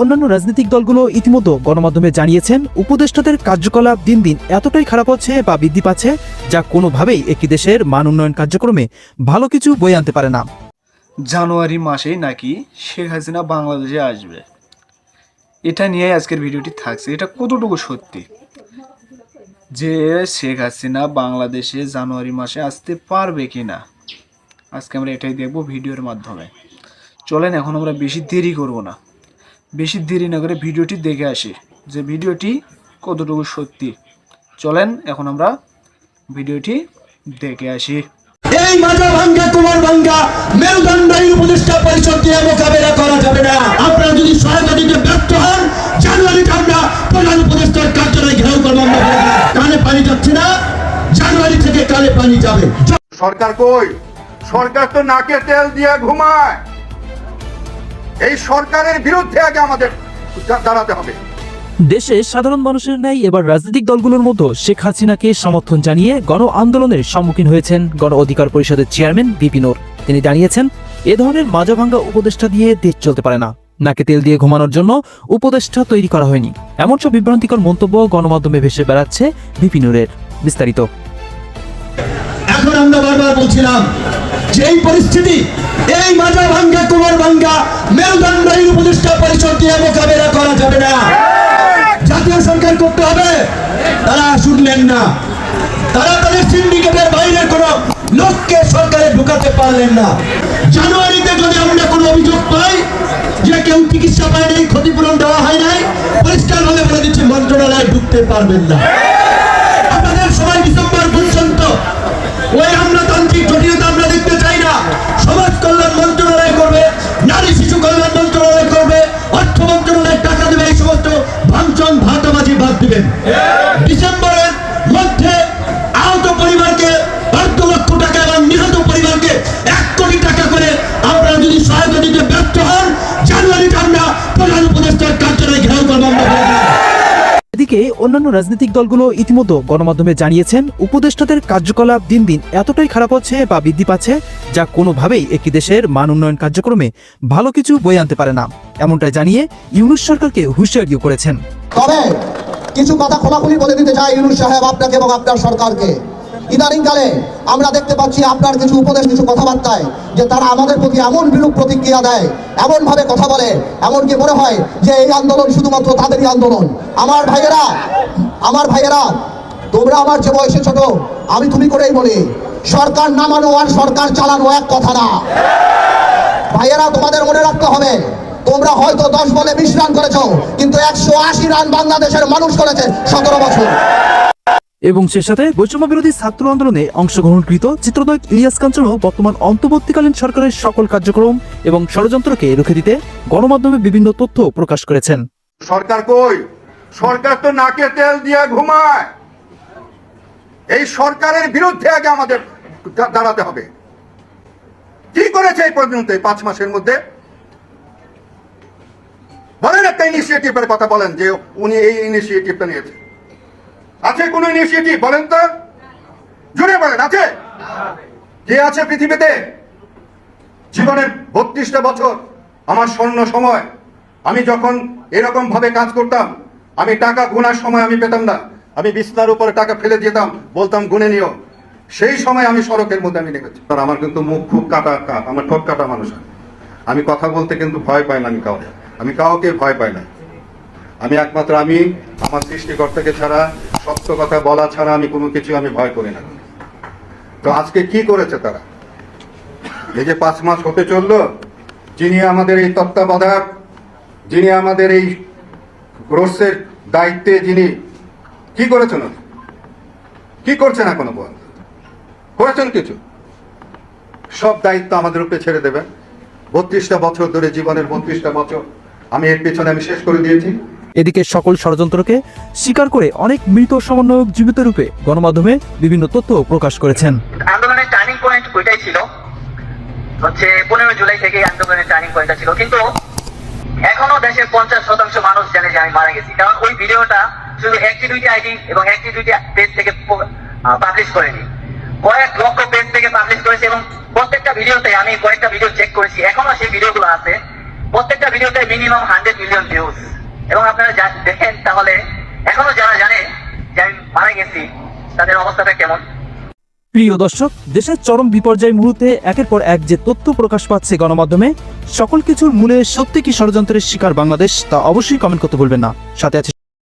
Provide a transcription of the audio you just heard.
অন্যান্য রাজনৈতিক দলগুলো ইতিমধ্যে গণমাধ্যমে জানিয়েছেন উপদেষ্টাদের কার্যকলাপ দিন দিন এতটাই খারাপ হচ্ছে বা বৃদ্ধি পাচ্ছে যা কোনোভাবেই একটি দেশের মান উন্নয়ন কার্যক্রমে ভালো কিছু বয়ে আনতে পারে না। জানুয়ারি মাসেই নাকি শেখ হাসিনা বাংলাদেশে আসবে। এটা নিয়ে আজকের ভিডিওটি থাকছে। এটা কতটুকু সত্যি? যে শেখ হাসিনা বাংলাদেশে জানুয়ারি মাসে আসতে পারবে কি না আজকে আমরা এটাই দেখব ভিডিওর মাধ্যমে। চলেন এখন আমরা বেশি দেরি করব না। বেশি দেরি না করে ভিডিওটি দেখে আসি যে ভিডিওটি কতটুকু সত্যি। চলেন এখন আমরা ভিডিওটি দেখে আসি। এই মাজা ভাঙ্গা কুমার ভাঙ্গা মেরুদণ্ডায়ী উপদেষ্টা পরিষদ দিয়ে মোকাবেলা করা যাবে না। আপনারা যদি সহায়তা দিতে ব্যর্থ হন জানুয়ারিতে আমরা প্রধান উপদেষ্টার কার্যালয় ঘেরাও করব আমরা। কানে পানি যাচ্ছে না জানুয়ারি থেকে কানে পানি যাবে। সরকার কই? সরকার তো নাকে তেল দিয়ে ঘুমায়। এই সরকারের বিরুদ্ধে আগে আমাদের দাঁড়াতে হবে। দেশে সাধারণ মানুষের ন্যায় এবার রাজনৈতিক দলগুলোর মধ্যে শেখ হাসিনাকে সমর্থন জানিয়ে গণ আন্দোলনের সম্মুখীন হয়েছেন গণ অধিকার পরিষদের চেয়ারম্যান বিপিনুর তিনি জানিয়েছেন এ ধরনের মাজাভাঙ্গা উপদেষ্টা দিয়ে দেশ চলতে পারে না। নাকে তেল দিয়ে ঘুমানোর জন্য উপদেষ্টা তৈরি করা হয়নি। এমন সব বিভ্রান্তিকর মন্তব্য গণমাধ্যমে ভেসে বেড়াচ্ছে বিপিনুরের বিস্তারিত। এখন আমরা বারবার বলছিলাম যে এই পরিস্থিতি, এই মাজা ভাঙ্গা, কুমার ভাঙ্গা মেরুদণ্ডায়ী উপদেষ্টা পরিষদ দিয়ে মোকাবেলা করা যাবে না। জাতীয় সরকার করতে হবে। তারা শুনলেন না। তারা তাদের সিন্ডিকেটের বাইরে কোন লোককে সরকারে ঢুকাতে পারলেন না। জানুয়ারিতে যদি আমরা কোনো অভিযোগ পাই যে কেউ চিকিৎসা পায় নাই ক্ষতিপূরণ দেওয়া হয় নাই পরিষ্কার ভাবে বলে দিচ্ছি, মন্ত্রণালয়ে ঢুকতে পারবেন না। ডিসেম্বরের মধ্যে আহত পরিবারকে অর্ধ লক্ষ টাকা এবং নিহত পরিবারকে এক কোটি টাকা করে আপনারা যদি সহায়তা দিতে ব্যর্থ হন জানুয়ারিতে আমরা প্রধান উপদেষ্টার কার্যালয় ঘেরাও করব। আমরা এদিকে অন্যান্য রাজনৈতিক দলগুলো ইতিমধ্যে গণমাধ্যমে জানিয়েছেন উপদেষ্টাদের কার্যকলাপ দিন দিন এতটাই খারাপ হচ্ছে বা বৃদ্ধি পাচ্ছে যা কোনোভাবেই একটি দেশের মান উন্নয়ন কার্যক্রমে ভালো কিছু বয়ে আনতে পারে না। এমনটাই জানিয়ে ইউনুস সরকারকে হুঁশিয়ারিও করেছেন। তবে কিছু কথা খোলাখুলি বলে দিতে চাই ইউনুস সাহেব আপনাকে এবং আপনার সরকারকে। ইদানিংকালে আমরা দেখতে পাচ্ছি আপনার কিছু উপদেশ, কিছু কথাবার্তায় যে তারা আমাদের প্রতি এমন বিরূপ প্রতিক্রিয়া দেয় এমন ভাবে কথা বলে, এমনকি মনে হয় যে এই আন্দোলন শুধুমাত্র তাদেরই আন্দোলন। আমার ভাইয়েরা আমার ভাইয়েরা, তোমরা আমার যে বয়সে ছোট, আমি তুমি করেই বলি, সরকার নামানো আর সরকার চালানো এক কথা না। ভাইয়েরা, তোমাদের মনে রাখতে হবে তোমরা হয়তো দশ বলে বিশ রান করেছ কিন্তু একশো আশি রান বাংলাদেশের মানুষ করেছে সতেরো বছর। এবং সে সাথে বৈষম্য বিরোধী ছাত্র আন্দোলনে অংশগ্রহণকৃত চিত্রনায়ক ইলিয়াস কাঞ্চনও বর্তমান অন্তর্বর্তীকালীন সরকারের সকল কার্যক্রম এবং ষড়যন্ত্রকে রুখে দিতে গণমাধ্যমে বিভিন্ন তথ্য প্রকাশ করেছেন। সরকার কই? সরকার তো নাকে তেল দিয়ে ঘুমায়। এই সরকারের বিরুদ্ধে আগে আমাদের দাঁড়াতে হবে। কি করেছে এই পর্যন্ত এই পাঁচ মাসের মধ্যে? ইনিশিয়েটিভের কথা বলেন যে উনি এই ইনিশিয়েটিভটা নিয়েছে আছে কোন ইনিশিয়েটিভ বলেন তো? জুড়ে বলেন, আছে? কে আছে পৃথিবীতে? জীবনের বত্রিশটা বছর, আমার স্বর্ণ সময়, আমি যখন এরকম ভাবে কাজ করতাম, আমি টাকা গুনার সময় আমি পেতাম না, আমি বিছনার উপরে টাকা ফেলে যেতাম বলতাম, গুনে নিও। সেই সময় আমি সড়কের মধ্যে আমি নেমেছি আমার কিন্তু মুখ খুব কাটা কাট আমার ঠোঁট কাটা মানুষ। আমি কথা বলতে কিন্তু ভয় পাই না আমি কাউকে। আমি কাউকে ভয় পাই না। আমি একমাত্র আমি, আমার সৃষ্টিকর্তাকে ছাড়া, সত্য কথা বলা ছাড়া আমি কোনো কিছু আমি ভয় করি না। তো আজকে কি করেছে তারা? এই যে পাঁচ মাস হতে চলল, যিনি আমাদের এই তত্ত্বাবধায়ক, যিনি আমাদের এই গ্রোসের দায়িত্বে যিনি, কি করেছেন? কি করছেন এখনও পর্যন্ত? করেছেন কিছু? সব দায়িত্ব আমাদের উপরে ছেড়ে দেবেন। বত্রিশটা বছর ধরে জীবনের বত্রিশটা বছর আমি এর পেছনে আমি শেষ করে দিয়েছি। এদিকে সকল ষড়যন্ত্রকে স্বীকার করে অনেক মৃত সমন্বয়ক জীবিত রূপে গণমাধ্যমে বিভিন্ন তথ্য প্রকাশ করেছেন। আন্দোলনের টার্নিং পয়েন্ট ওইটাই ছিল। হচ্ছে পনেরো জুলাই থেকে আন্দোলনের টার্নিং পয়েন্টটা ছিল। কিন্তু এখনও দেশের পঞ্চাশ শতাংশ মানুষ জানে যে আমি মারা গেছি। কারণ ওই ভিডিওটা শুধু একটি দুইটি আইডি এবং একটি দুইটি পেজ থেকে পাবলিশ করেনি। কয়েক লক্ষ পেজ থেকে পাবলিশ করেছে এবং প্রত্যেকটা ভিডিওতে আমি কয়েকটা ভিডিও চেক করেছি। এখনও সেই ভিডিওগুলো আছে। প্রত্যেকটা ভিডিওতে মিনিমাম হান্ড্রেড মিলিয়ন ভিউজ এবং আপনারা দেখেন তাহলে এখনও যারা জানে যে আমি মারা গেছি, তাদের অবস্থাটা কেমন? প্রিয় দর্শক, দেশের চরম বিপর্যয় মুহূর্তে একের পর এক যে তথ্য প্রকাশ পাচ্ছে গণমাধ্যমে, সকল কিছুর মূলে সত্যি কি ষড়যন্ত্রের শিকার বাংলাদেশ, তা অবশ্যই কমেন্ট করতে ভুলবেন না। সাথে আছে